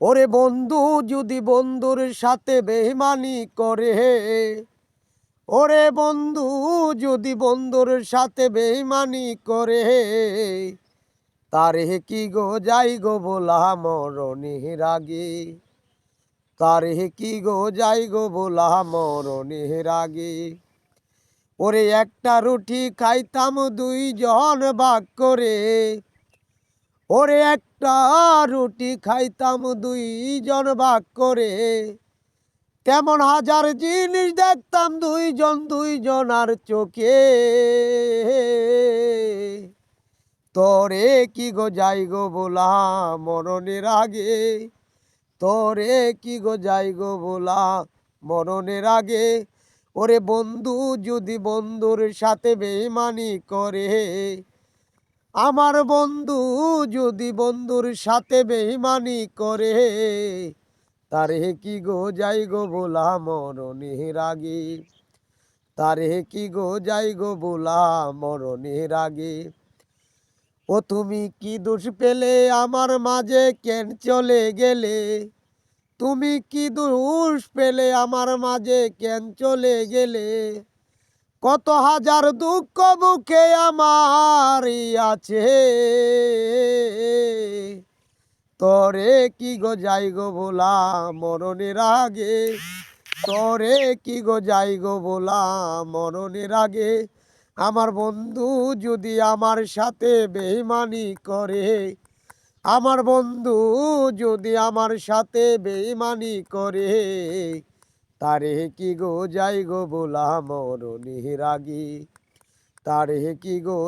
ওরে বন্ধু, যদি বন্ধুর সাথে বেইমানি করে, ওরে বন্ধু, যদি বন্ধুর সাথে বেইমানি করে, তারে কি গো যাই গো বলা মরণের আগে তারে কি গো যাই গো বলা মরণের রাগে? ওরে একটা রুটি খাইতাম দুইজন ভাগ করে ওরে একটা রুটি খাইতাম দুইজন ভাগ করে। তেমন হাজার জিনিস দেখতাম দুইজন দুইজনার চোখে। তোরে কি গো যাই গো বলা মরণের আগে? তোরে কি গো যাই গো বলা মরণের আগে? ওরে বন্ধু যদি বন্ধুর সাথে বেইমানি করে আমার বন্ধু যদি বন্ধুর সাথে বেইমানি করে, তারে কি গো যাই গো বলা মরণের আগে তারে কি গো যাই গো বলা মরণের আগে ও তুমি কি দোষ পেলে আমার মাঝে কেন চলে গেলে? তুমি কি দোষ পেলে আমার মাঝে কেন চলে গেলে? কত হাজার দুঃখ বুকে আমার আছে। তরে কি গো যাই গো বলা মরণের আগে? তরে কি গো যাই গো বলা মরণের আগে? আমার বন্ধু যদি আমার সাথে বেইমানি করে, আমার বন্ধু যদি আমার সাথে বেইমানি করে তারে কি গো যাই গো বোলা মরণের আগে তারে কি গো